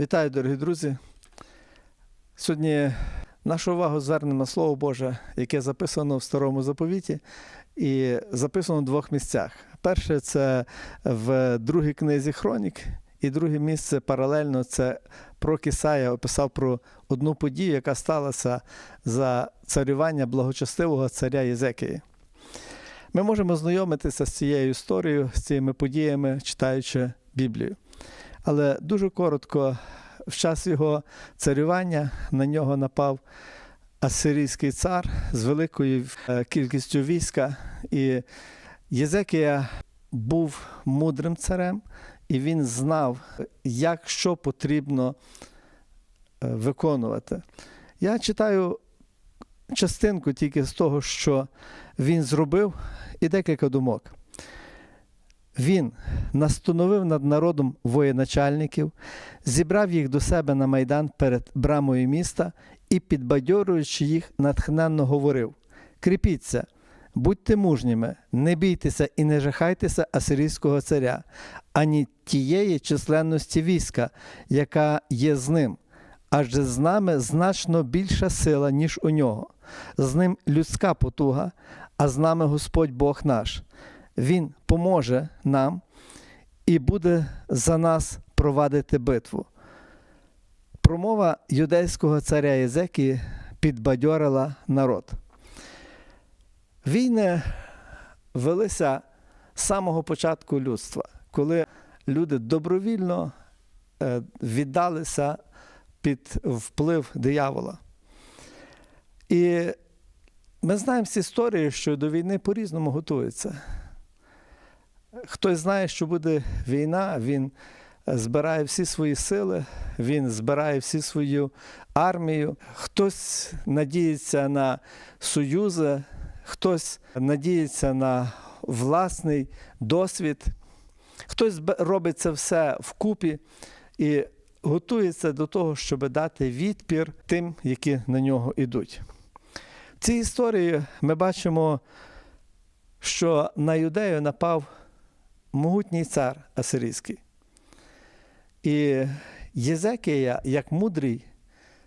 Вітаю, дорогі друзі. Сьогодні нашу увагу звернемо на Слово Боже, яке записано в старому заповіті і записано в двох місцях. Перше це в другій книзі Хронік, і друге місце паралельно це про Кисая описав про одну подію, яка сталася за царювання благочестивого царя Єзекії. Ми можемо знайомитися з цією історією, з цими подіями, читаючи Біблію. Але дуже коротко, в час його царювання на нього напав асирійський цар з великою е, кількістю війська. І Єзекія був мудрим царем, і він знав, як що потрібно е, виконувати. Я читаю частинку тільки з того, що він зробив, і декілька думок. Він настановив над народом воєначальників, зібрав їх до себе на майдан перед брамою міста і, підбадьорюючи їх, натхненно говорив: Кріпіться, будьте мужніми, не бійтеся і не жахайтеся асирійського царя, ані тієї численності війська, яка є з ним. Адже з нами значно більша сила, ніж у нього. З ним людська потуга, а з нами Господь Бог наш. Він поможе нам і буде за нас провадити битву. Промова юдейського царя Єзекії підбадьорила народ. Війни велися з самого початку людства, коли люди добровільно е, віддалися під вплив диявола. І ми знаємо з історії, що до війни по-різному готуються. Хтось знає, що буде війна, він збирає всі свої сили, він збирає всі свою армію. Хтось надіється на союзи, хтось надіється на власний досвід, хтось робить це все вкупі і готується до того, щоб дати відпір тим, які на нього йдуть. В цій історії ми бачимо, що на юдею напав могутній цар Асирійський. І Єзекія, як мудрий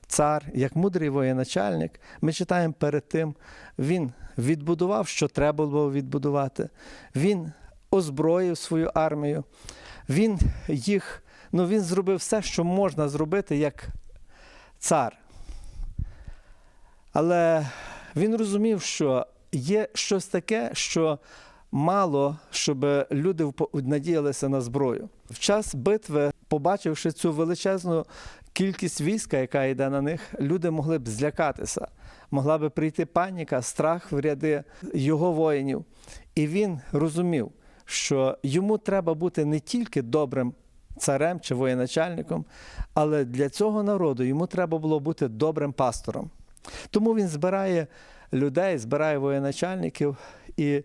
цар, як мудрий воєначальник, ми читаємо перед тим, він відбудував, що треба було відбудувати. Він озброїв свою армію, він їх, ну він зробив все, що можна зробити як цар. Але він розумів, що є щось таке, що мало, щоб люди надіялися на зброю. В час битви, побачивши цю величезну кількість війська, яка йде на них, люди могли б злякатися. Могла би прийти паніка, страх в ряди його воїнів. І він розумів, що йому треба бути не тільки добрим царем чи воєначальником, але для цього народу йому треба було бути добрим пастором. Тому він збирає людей, збирає воєначальників, і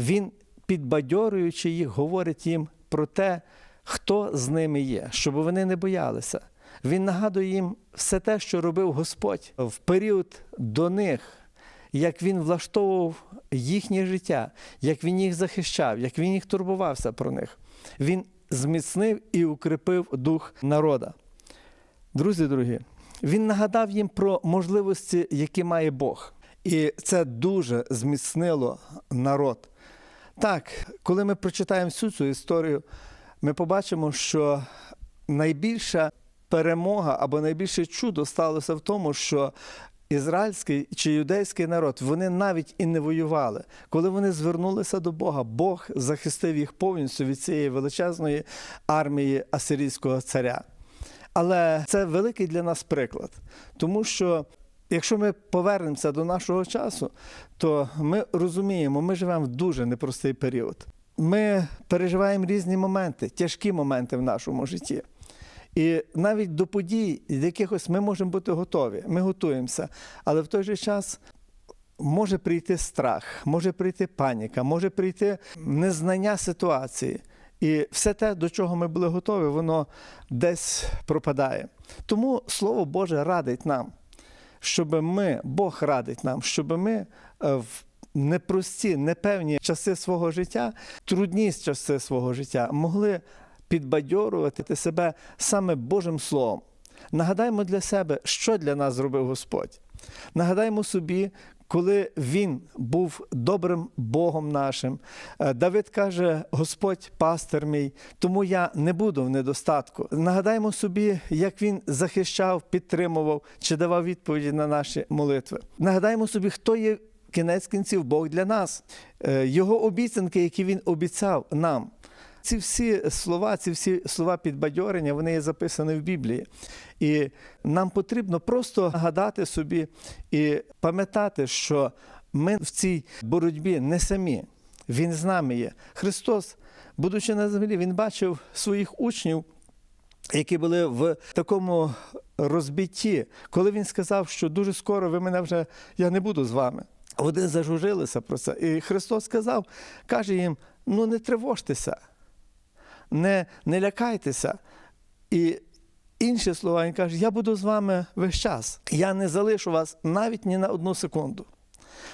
він, підбадьорюючи їх, говорить їм про те, хто з ними є, щоб вони не боялися. Він нагадує їм все те, що робив Господь в період до них, як він влаштовував їхнє життя, як він їх захищав, як він їх турбувався про них. Він зміцнив і укріпив дух народа. Друзі дорогі, він нагадав їм про можливості, які має Бог. І це дуже зміцнило народ. Так, коли ми прочитаємо всю цю історію, ми побачимо, що найбільша перемога або найбільше чудо сталося в тому, що ізраїльський чи юдейський народ вони навіть і не воювали. Коли вони звернулися до Бога, Бог захистив їх повністю від цієї величезної армії асирійського царя. Але це великий для нас приклад, тому що. Якщо ми повернемося до нашого часу, то ми розуміємо, ми живемо в дуже непростий період. Ми переживаємо різні моменти, тяжкі моменти в нашому житті. І навіть до подій, з якихось ми можемо бути готові, ми готуємося. Але в той же час може прийти страх, може прийти паніка, може прийти незнання ситуації. І все те, до чого ми були готові, воно десь пропадає. Тому Слово Боже радить нам щоб ми, Бог радить нам, щоб ми е, в непрості, непевні часи свого життя, трудні часи свого життя могли підбадьорувати себе саме Божим Словом. Нагадаймо для себе, що для нас зробив Господь. Нагадаймо собі, коли він був добрим Богом нашим. Е, Давид каже: Господь пастир мій, тому я не буду в недостатку. Нагадаймо собі, як він захищав, підтримував чи давав відповіді на наші молитви. Нагадаймо собі, хто є кінець кінців Бог для нас, Е, його обіцянки, які він обіцяв нам. Ці всі слова, ці всі слова підбадьорення, вони є записані в Біблії. І нам потрібно просто нагадати собі і пам'ятати, що ми в цій боротьбі не самі. Він з нами є. Христос, будучи на землі, Він бачив своїх учнів, які були в такому розбитті, коли він сказав, що дуже скоро ви мене вже я не буду з вами. Вони зажужилися про це. І Христос сказав, каже їм: ну не тривожтеся, не, не лякайтеся. І інші слова він каже: Я буду з вами весь час. Я не залишу вас навіть ні на одну секунду.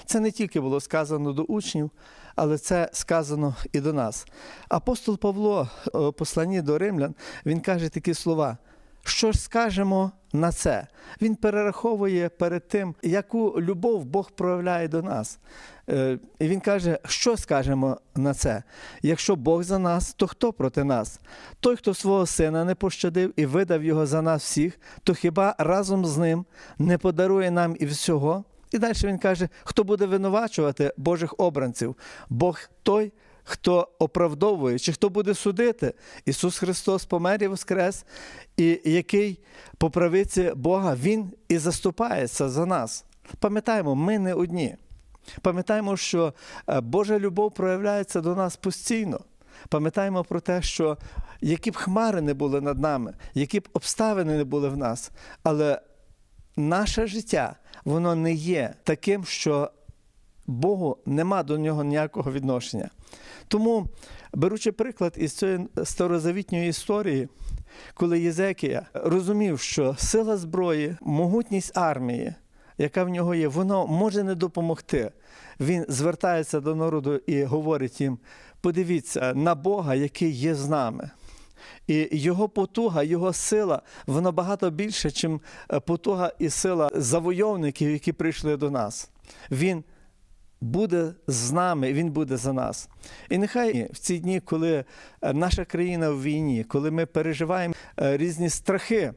Це не тільки було сказано до учнів, але це сказано і до нас. Апостол Павло, у посланні до римлян, він каже такі слова. Що ж скажемо на це? Він перераховує перед тим, яку любов Бог проявляє до нас. Е, І він каже, що скажемо на це? Якщо Бог за нас, то хто проти нас? Той, хто свого сина не пощадив і видав його за нас всіх, то хіба разом з ним не подарує нам і всього? І далі він каже: хто буде винувачувати Божих обранців? Бог той, хто оправдовує, чи хто буде судити? Ісус Христос помер і воскрес, і який по правиці Бога Він і заступається за нас. Пам'ятаємо, ми не одні. Пам'ятаємо, що е, Божа любов проявляється до нас постійно. Пам'ятаємо про те, що які б хмари не були над нами, які б обставини не були в нас, але наше життя, воно не є таким, що Богу нема до нього ніякого відношення. Тому, беручи приклад із цієї старозавітньої історії, коли Єзекія розумів, що сила зброї, могутність армії, яка в нього є, воно може не допомогти. Він звертається до народу і говорить їм: подивіться на Бога, який є з нами. І його потуга, його сила, вона багато більше, ніж потуга і сила завойовників, які прийшли до нас. Він буде з нами, він буде за нас. І нехай в ці дні, коли е, наша країна в війні, коли ми переживаємо е, різні страхи,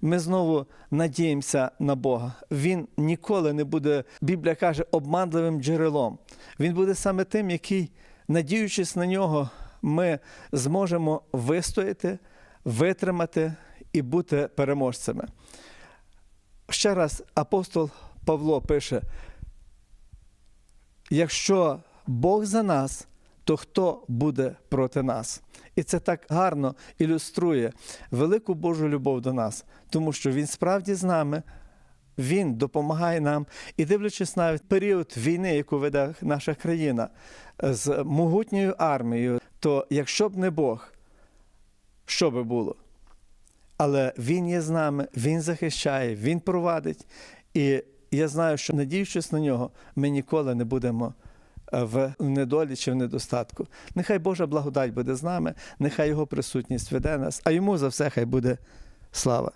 ми знову надіємося на Бога. Він ніколи не буде, Біблія каже, обманливим джерелом. Він буде саме тим, який, надіючись на нього, ми зможемо вистояти, витримати і бути переможцями. Ще раз апостол Павло пише: якщо Бог за нас, то хто буде проти нас? І це так гарно ілюструє велику Божу любов до нас, тому що Він справді з нами. Він допомагає нам і дивлячись навіть період війни, яку веде наша країна з могутньою армією, то якщо б не Бог, що би було? Але Він є з нами, Він захищає, Він провадить. І я знаю, що надіючись на нього, ми ніколи не будемо е, в недолі чи в недостатку. Нехай Божа благодать буде з нами, нехай Його присутність веде нас, а йому за все хай буде слава.